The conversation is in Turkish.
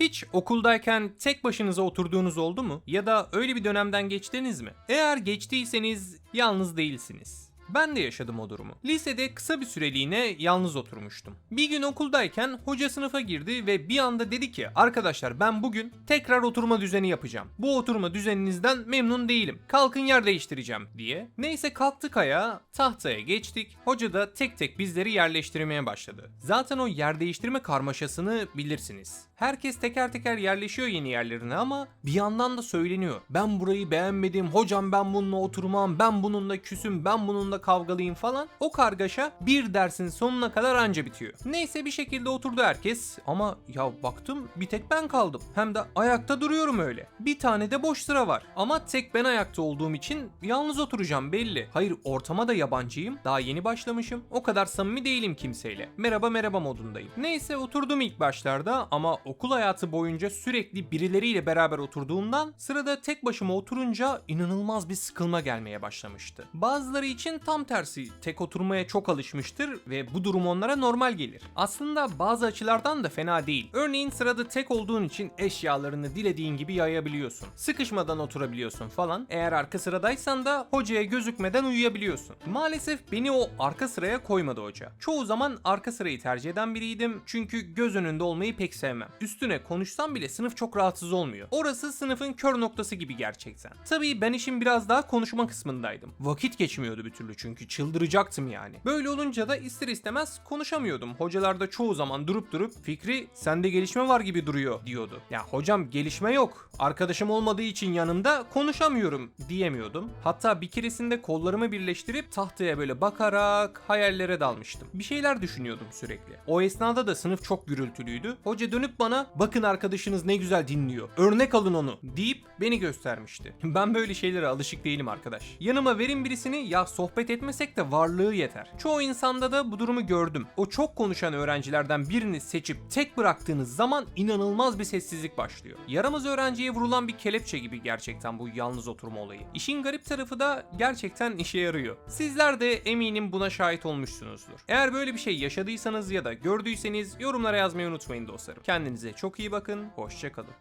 Hiç okuldayken tek başınıza oturduğunuz oldu mu? Ya da öyle bir dönemden geçtiniz mi? Eğer geçtiyseniz yalnız değilsiniz. Ben de yaşadım o durumu. Lisede kısa bir süreliğine yalnız oturmuştum. Bir gün okuldayken hoca sınıfa girdi ve bir anda dedi ki arkadaşlar ben bugün tekrar oturma düzeni yapacağım. Bu oturma düzeninizden memnun değilim. Kalkın yer değiştireceğim diye. Neyse kalktık ayağa, tahtaya geçtik. Hoca da tek tek bizleri yerleştirmeye başladı. Zaten o yer değiştirme karmaşasını bilirsiniz. Herkes teker teker yerleşiyor yeni yerlerine ama bir yandan da söyleniyor. Ben burayı beğenmedim, hocam ben bununla oturmam, ben bununla küsüm, ben bununla kavgalıyım falan. O kargaşa bir dersin sonuna kadar anca bitiyor. Neyse bir şekilde oturdu herkes ama ya baktım bir tek ben kaldım. Hem de ayakta duruyorum öyle. Bir tane de boş sıra var. Ama tek ben ayakta olduğum için yalnız oturacağım belli. Hayır ortama da yabancıyım. Daha yeni başlamışım. O kadar samimi değilim kimseyle. Merhaba merhaba modundayım. Neyse oturdum ilk başlarda ama okul hayatı boyunca sürekli birileriyle beraber oturduğumdan sırada tek başıma oturunca inanılmaz bir sıkılma gelmeye başlamıştı. Bazıları için tam tersi tek oturmaya çok alışmıştır ve bu durum onlara normal gelir. Aslında bazı açılardan da fena değil. Örneğin sırada tek olduğun için eşyalarını dilediğin gibi yayabiliyorsun. Sıkışmadan oturabiliyorsun falan. Eğer arka sıradaysan da hocaya gözükmeden uyuyabiliyorsun. Maalesef beni o arka sıraya koymadı hoca. Çoğu zaman arka sırayı tercih eden biriydim çünkü göz önünde olmayı pek sevmem. Üstüne konuşsam bile sınıf çok rahatsız olmuyor. Orası sınıfın kör noktası gibi gerçekten. Tabii ben işin biraz daha konuşma kısmındaydım. Vakit geçmiyordu bir türlü çünkü çıldıracaktım yani. Böyle olunca da ister istemez konuşamıyordum. Hocalar da çoğu zaman durup durup Fikri sende gelişme var gibi duruyor diyordu. Ya hocam gelişme yok. Arkadaşım olmadığı için yanımda konuşamıyorum diyemiyordum. Hatta bir keresinde kollarımı birleştirip tahtaya böyle bakarak hayallere dalmıştım. Bir şeyler düşünüyordum sürekli. O esnada da sınıf çok gürültülüydü. Hoca dönüp bana bakın arkadaşınız ne güzel dinliyor. Örnek alın onu deyip beni göstermişti. Ben böyle şeylere alışık değilim arkadaş. Yanıma verin birisini ya sohbet etmesek de varlığı yeter. Çoğu insanda da bu durumu gördüm. O çok konuşan öğrencilerden birini seçip tek bıraktığınız zaman inanılmaz bir sessizlik başlıyor. Yaramaz öğrenciye vurulan bir kelepçe gibi gerçekten bu yalnız oturma olayı. İşin garip tarafı da gerçekten işe yarıyor. Sizler de eminim buna şahit olmuşsunuzdur. Eğer böyle bir şey yaşadıysanız ya da gördüyseniz yorumlara yazmayı unutmayın dostlarım. Kendinize çok iyi bakın, hoşçakalın.